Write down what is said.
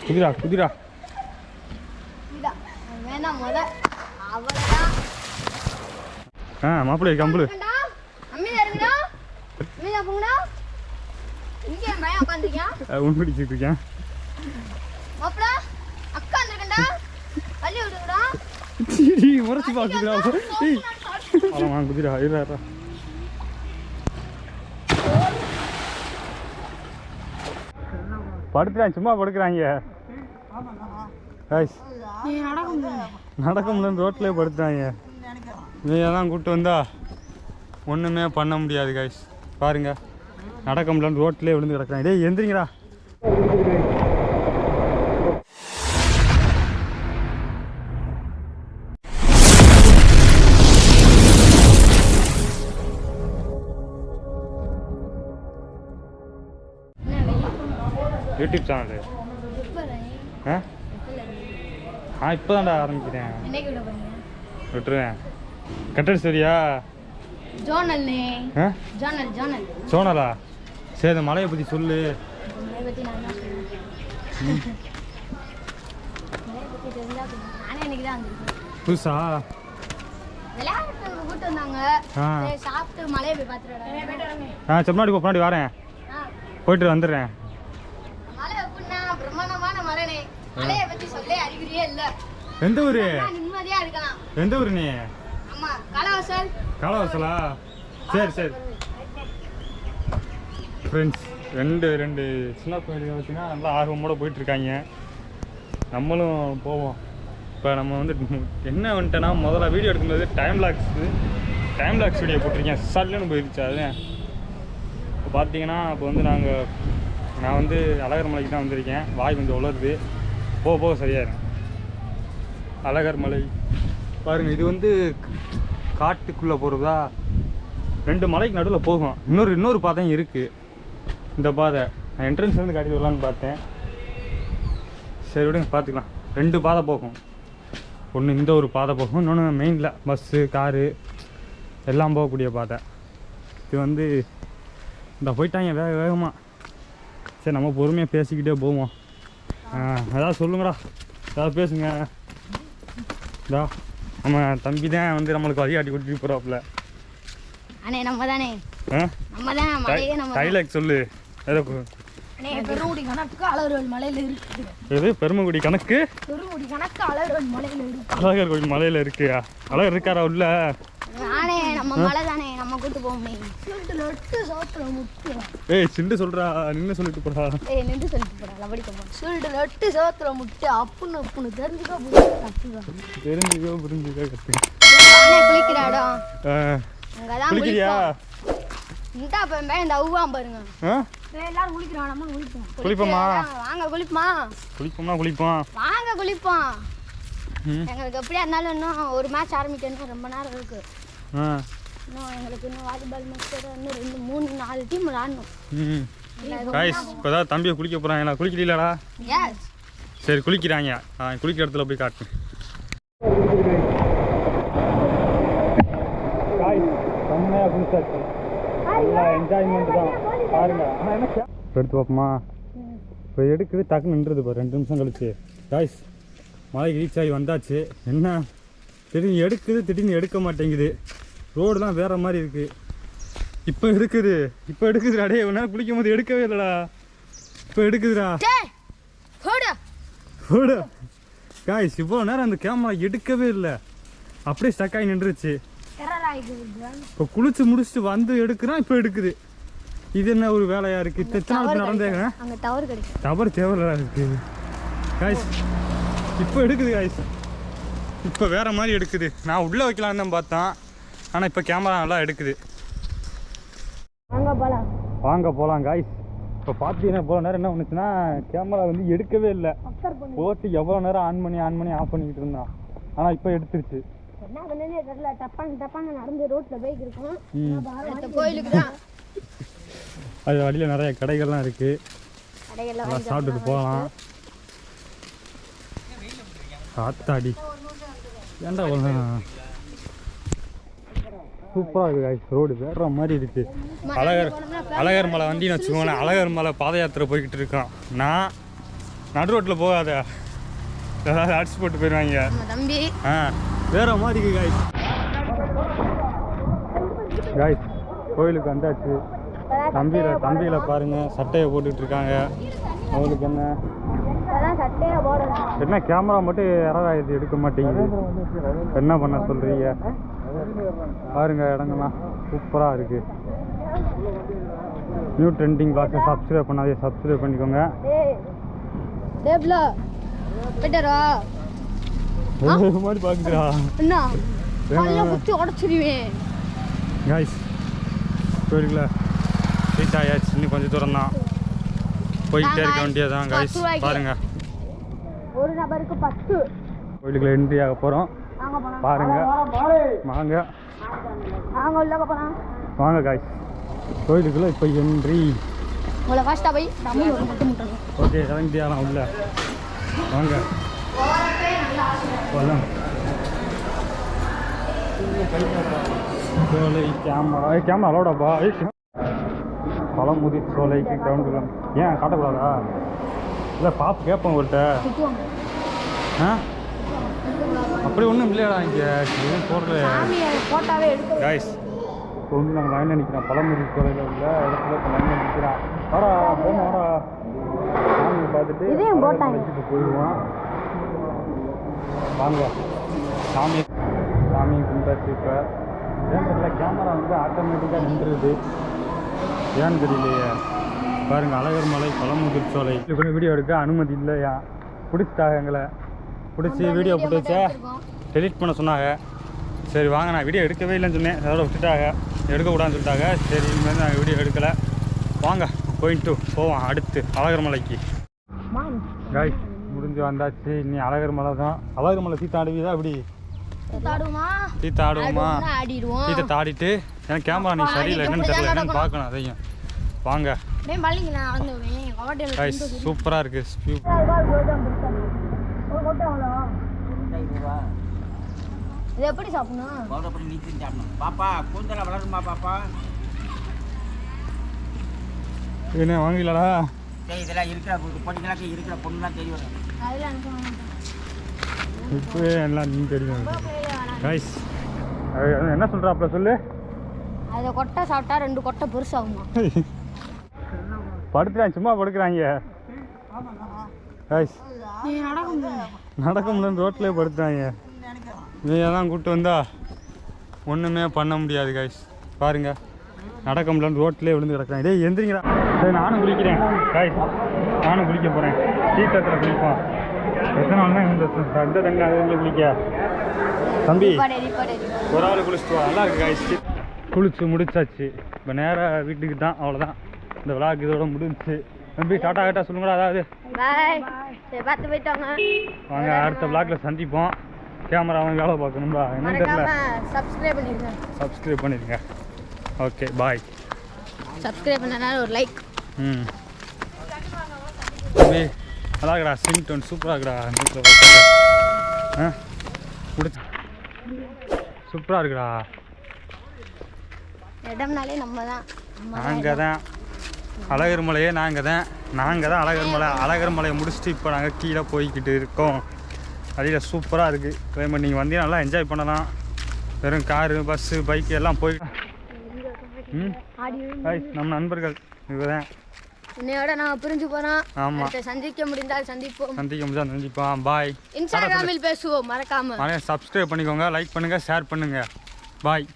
குதிரா குதிரா ஆ மாப்பிள்ளை கம்பளு உன் பிடிச்சிட்டு இருக்கேன் முறைச்சு குதிரா இருடா படுத்துறான் சும்மா படுக்கிறாங்க. நடக்க முடியல ரோட்லேயே படுத்துறாங்க கூப்பிட்டு வந்தா ஒன்றுமே பண்ண முடியாது கைஸ் பாருங்க. நடக்க முடியல ரோட்லேயே விழுந்து கிடக்குறாங்க. டேய் எந்திரிங்கடா. யூடியூப் சேனலு ஆ? ஆ இப்போ தான்டா ஆரம்பிக்கிறேன். என்னைக்கு விட போறீங்க? விட்டுருவேன். கட்டட சரியா? Zonal zonal. சோனலா சரி அந்த மலையை பற்றி சொல்லு. புதுசா? சாப்பிட்டு மலையை போய் பார்த்துட்டு ஆ சரி முன்னாடி போ, முன்னாடி வரேன். போயிட்டு வந்துடுறேன். மலையை பற்றி சொல்லே அறிகுறியே இல்லை. எந்த ஊர்? நான் நிம்மதியா இருக்கலாம். எந்த ஊர் நீ? ஆமா காலவாசல். காலவாசலா? சரி சரி. ஃப்ரெண்ட்ஸ் ரெண்டு ரெண்டு சின்ன பையனுங்க பார்த்தீங்கன்னா நல்லா ஆர்வமோட போயிட்டு இருக்காங்க நம்மளும் போவோம். இப்போ நம்ம வந்து என்ன வந்துட்டேன்னா முதல்ல வீடியோ எடுக்கும்போது time lapse time lapse video போட்டிருக்கேன். சல்லுன்னு போயிடுச்சு அது. இப்போ பார்த்தீங்கன்னா இப்போ வந்து நாங்கள் நான் வந்து அழகர் மலைக்கு தான் வந்திருக்கேன். வாய் கொஞ்சம் உலருது. போக போக சரியாயிரும் அழகர் மலை. பாருங்க இது வந்து காட்டுக்குள்ளே போகிறதா ரெண்டு மலைக்கு நடுவில் போகும். இன்னொரு இன்னொரு பாதையும் இருக்குது இந்த பாதை. நான் என்ட்ரன்ஸ்லேருந்து காட்டி வரலான்னு பார்த்தேன். சரி விடுங்க பார்த்துக்கலாம். ரெண்டு பாதை போகும். ஒன்று இந்த ஒரு பாதை போகும் இன்னொன்று மெயினில் பஸ்ஸு காரு எல்லாம் போகக்கூடிய பாதை. இது வந்து இந்த போயிட்டாங்க வேக வேகமாக சரி நம்ம பொறுமையாக பேசிக்கிட்டே போவோம். ஏதாவது சொல்லுங்கடா. ஏதாவது பேசுங்க. இதா நம்ம தம்பி தான் வந்து நம்மளுக்கு வழிகாட்டி கூட்டிட்டு போகிறாப்புல அண்ணே நம்ம தானே ஆ? நம்ம தான் மலையே நம்ம தான். டைலாக் சொல்லு. ஏதோ கு- அண்ணே பெருமுடி கணக்கு அழகர்வல் மலையில இருக்குது எது? பெருமக்குடி கணக்கு? பெருமுடி கணக்கு அழகர்வல் மலையில இருக்கு. அழகர் கோயில் மலையில் இருக்கு அழகர் இருக்காரா உள்ள? கூட்டு போவோமே சொல்லிட்டு லொட்டு சோத்துல முட்டு ஏய் சிண்டு சொல்றா சொல்லிட்டு போடா. ஏய் நின்று சொல்லிட்டு போறா லபடி கம்மா சொல்லிட்டு லொட்டு சோத்துல முட்டு அப்புன்னு அப்புன்னு தெரிஞ்சுக்கோ தெரிஞ்சுக்கோ புரிஞ்சுக்கோ கத்து நானே குளிக்கிற இடம். ஆ, அங்கதான் குளிக்கிறியா? இந்த இந்த அவ்வாம் பாருங்க. எல்லாரும் குளிக்கிறோம் நம்ம குளிப்போம். குளிப்போமா? வாங்க குளிப்போமா? குளிப்போம்னா குளிப்போம். வாங்க குளிப்போம். எங்களுக்கு எப்படியா இருந்தாலும் இன்னும் ஒரு மேட்ச் ஆரம்பிக்கணும் ரொம்ப நேரம் இருக்கு. இன்னும் எங்களுக்கு இன்னும் வாலிபால் மேட்ச் இன்னும் ரெண்டு மூணு நாலு டீம் விளாடணும். ம் காய்ஸ் இப்போ தான் தம்பியை குளிக்க போகிறாங்களா குளிக்கிறீங்களாடா? எஸ் சரி குளிக்கிறாங்க. ஆ குளிக்கிற இடத்துல போய் காட்டு செம்மையாக குளிச்சாச்சு நல்லா என்ஜாய்மெண்ட் தான். பாருங்க. ஆனால் என்ன எடுத்து பார்ப்போமா? இப்போ எடுக்குது டக்குன்னு நின்றுது இப்போ ரெண்டு நிமிஷம் கழிச்சு. காய்ஸ் மலைக்கு ரீச் ஆகி வந்தாச்சு. என்ன? திடீர்னு எடுக்குது திடீர்னு எடுக்க மாட்டேங்குது. ரோடு தான் வேற மாதிரி இருக்கு. இப்போ எடுக்குது. இப்போ எடுக்குதுடா டேய் ஒரு நேரம் குளிக்கும் போது எடுக்கவே இல்லைடா. இப்போ எடுக்குதுடா. ஓடு காய்ஸ் இவ்வளோ நேரம் அந்த கேமரா எடுக்கவே இல்லை. அப்படியே ஸ்டக் ஆகி நின்றுச்சு. இப்போ குளிச்சு முடிச்சுட்டு வந்து எடுக்கிறான் இப்போ எடுக்குது. இது என்ன ஒரு வேலையா இருக்கு? இத்த- எத்தனை நாள் நடந்தேங்க டவர் தேவையில்லடா இருக்கு காய்ஸ் இப்போ எடுக்குது காய்ஸ் இப்போ வேற மாதிரி எடுக்குது. நான் உள்ளே வைக்கலான்னு தான் பார்த்தேன். ஆனால் இப்போ கேமரா நல்லா எடுக்குது. வாங்க போகலாம் காய்ஸ் இப்போ பார்த்தீங்கன்னா இவ்வளோ நேரம் என்ன பண்ணுச்சுன்னா கேமரா வந்து எடுக்கவே இல்லை. போட்டு எவ்வளோ நேரம் ஆன் பண்ணி ஆன் பண்ணி ஆஃப் பண்ணிக்கிட்டு இருந்தான் ஆனால் இப்போ எடுத்துருச்சு. என்ன பண்ணுனே தெரியல. டப்பாங்க டப்பாங்க நடந்து ரோட்ல போய்க்கு இருக்கோம். ம். அடுத்த கோயிலுக்கு தான் அது வழியில் நிறைய கடைகள்லாம் இருக்குது சாப்பிட்டுட்டு போகலாம். காத்தாடி. ஏன்டா சூப்பராக இருக்குது காய்ஸ் ரோடு வேற மாதிரி இருக்கு. அழகர் அழகர் மலை வண்டின்னு வச்சுக்கோங்களேன். அழகர் மலை பாத யாத்திரை போய்கிட்டு இருக்கோம் நான் நடு ரோட்டில் போகாத. ஏதாவது அடிச்சு போட்டு போயிடுவாங்க ஆ வேற மாதிரி இருக்கு காய்ஸ் காய்ஸ் கோயிலுக்கு வந்தாச்சு. தம்பியில தம்பியில பாருங்க. சட்டையை போட்டுட்டு இருக்காங்க. அவங்களுக்கு என்ன? என்ன கேமரா மட்டும் யாராவது எடுக்க மாட்டேங்குது. என்ன பண்ண சொல்றீங்க? பாருங்க இடங்கள்லாம் சூப்பராக இருக்கு. நியூ ட்ரெண்டிங் பாக்ஸை சப்ஸ்கிரைப் பண்ணாதே சப்ஸ்கிரைப் பண்ணிக்கோங்க. மாதிரி பார்க்குறா காய்ஸ் கோயிலுக்குள்ள ரீச் ஆயாச்சு இன்னும் கொஞ்சம் தூரம் தான் போயிட்டே இருக்க வேண்டியதான் காய்ஸ் பத்து ரூபாய்க்கு. பாருங்க. ஒரு நபருக்கு பத்து. கோயிலுக்குள்ள என்ட்ரி ஆக போகிறோம் பாருங்க. வாங்க. வாங்க காய்ஸ் கோயிலுக்குள்ள இப்போ முட்டணும் ஓகே இறங்கிட்டியாலாம் உள்ள. வாங்க. போகலாம் சோலை கேமரா கேமரா அலோடாப்பா பழமுதி சோலைக்கு கிரவுண்டுல ஏன் காட்டக்கூடாதா? இல்லை பாப்பு கேட்பேன் திட்டுவாங்க ஆ? அப்படி ஒன்றும் இல்லையாடா இங்கே? எதுவும் போடல. காய்ஸ் இப்போ வந்து நாங்கள் லைனில் நிற்கிறோம் பழமுதி சோலையில் உள்ள இடத்துல இப்போ லைனில் வாடா போமா வாடா. சாமியை பார்த்துட்டு இதையும் போட்டாங்க. இப்போ போயிடுவோம். வாங்க. சாமி சாமி கும்பிட்டாச்சு இப்போ. ஏன் தெரியல கேமரா வந்து ஆட்டோமேட்டிக்காக நின்றுது. ஏன்னு தெரியலையே. பாருங்க அழகர் மலை பழமுதிர் சோலை. இப்போ வீடியோ எடுக்க அனுமதி இல்லையா? பிடிச்சிட்டாங்க எங்களை. பிடிச்சி வீடியோ போட்டு வச்சா டெலிட் பண்ண சொன்னாங்க. சரி வாங்க நான் வீடியோ எடுக்கவே இல்லைன்னு சொன்னேன். அதோட விட்டுட்டாங்க. எடுக்கக்கூடாதுன்னு சொல்லிட்டாங்க. சரி இனிமேல் நாங்கள் வீடியோ எடுக்கலை. வாங்க போயிட்டு போவோம். அடுத்து அழகர் மலைக்கு காய் முடிஞ்சு வந்தாச்சு. இனி அழகர் மலை தான் அழகர் மலை தீத்த ஆடுவீதா அப்படி ஆடிடுவோம். தீத்த தாடிட்டு எனக்கு கேமரா நீ சரியில்லை. என்னன்னு தெரியல. என்னன்னு பார்க்கணும் அதையும். வாங்க. சூப்பராக இருக்குது இது எப்படி சாப்பிடணும்? பவுடர் பண்ணி நீச்சு சாப்பிடணும். பாப்பா கூந்தல வளருமா பாப்பா? என்ன வாங்கலடா சரி இதெல்லாம் இருக்கிற பொண்ணுங்களாக்கு இருக்கிற பொண்ணுலாம் தெரியும். இப்போவே எல்லாம் நீ தெரியும். காய்ஸ் என்ன சொல்கிறாப்புல சொல்லு. அதை கொட்டை சாப்பிட்டா ரெண்டு கொட்டை பெருசாகுமா? படுத்துறான் சும்மா படுக்கிறாங்க. நடக்க முடியல ரோட்லேயே படுத்துறாங்க இதையெல்லாம் கூப்பிட்டு வந்தா ஒன்றுமே பண்ண முடியாது காய்ஸ் பாருங்க. நடக்க முடியல ரோட்லேயே விழுந்து கிடக்குறாங்க. டேய் எந்திரிங்கடா. சரி நானும் குளிக்கிறேன். காய்ஸ் நானும் குளிக்க போகிறேன் தீர்த்தத்தில் குளிப்போம். எத்தனை நாள் தான் இந்த இந்த தண்ணி அதில் குளிக்க. தம்பி. ஒரு ஆள் குளிச்சுட்டு. நல்லா இருக்கு காய்ஸ் குளிச்சு முடிச்சாச்சு. இப்போ நேராக வீட்டுக்கு தான் அவ்வளோதான் இந்த விளாக் இதோட முடிஞ்சுச்சு. தம்பி டாட்டா கிட்டா சொல்லுங்கடா அதாவது. பார்த்து போயிட்டாங்க. வாங்க அடுத்த vlogல சந்திப்போம். கேமரா அவன் வேலை பார்க்கணும்பா. என்னன்னு தெரியல. சப்ஸ்கிரைப் பண்ணிருங்க. சப்ஸ்கிரைப் பண்ணிடுங்க ஓகே பாய் சப்ஸ்கிரைப் பண்ணனால ஒரு லைக் ம். தம்பி நல்லா இருக்குடா சிங் டோன் சூப்பராக இருக்குடா ஆ? பிடிச்ச சூப்பராக இருக்குடா இடம்னாலே நம்ம தான் நாங்கள் தான் அழகர் மலையே நாங்கள் தான் நாங்கள் தான் அழகர் மலை. அழகர் மலையை முடிச்சுட்டு இப்போ நாங்கள் கீழே போய்கிட்டு இருக்கோம். அடியில் சூப்பராக இருக்குது கிளைமேட் நீங்கள் வந்தீங்கன்னா நல்லா என்ஜாய் பண்ணலாம். வெறும் காரு பஸ்ஸு பைக்கு எல்லாம் போய் ம்? நம்ம நண்பர்கள். இதுதான் இன்னையோட நான் பிரிஞ்சு போறோம். அடுத்து சந்திக்க முடிந்தால் சந்திப்போம். சந்திக்க முடிஞ்சா சந்திப்பான் பாய் இன்ஸ்டாகிராமில் பேசுவோம். மறக்காம. சப்ஸ்கிரைப் பண்ணிக்கோங்க லைக் பண்ணுங்கள் ஷேர் பண்ணுங்கள் பாய்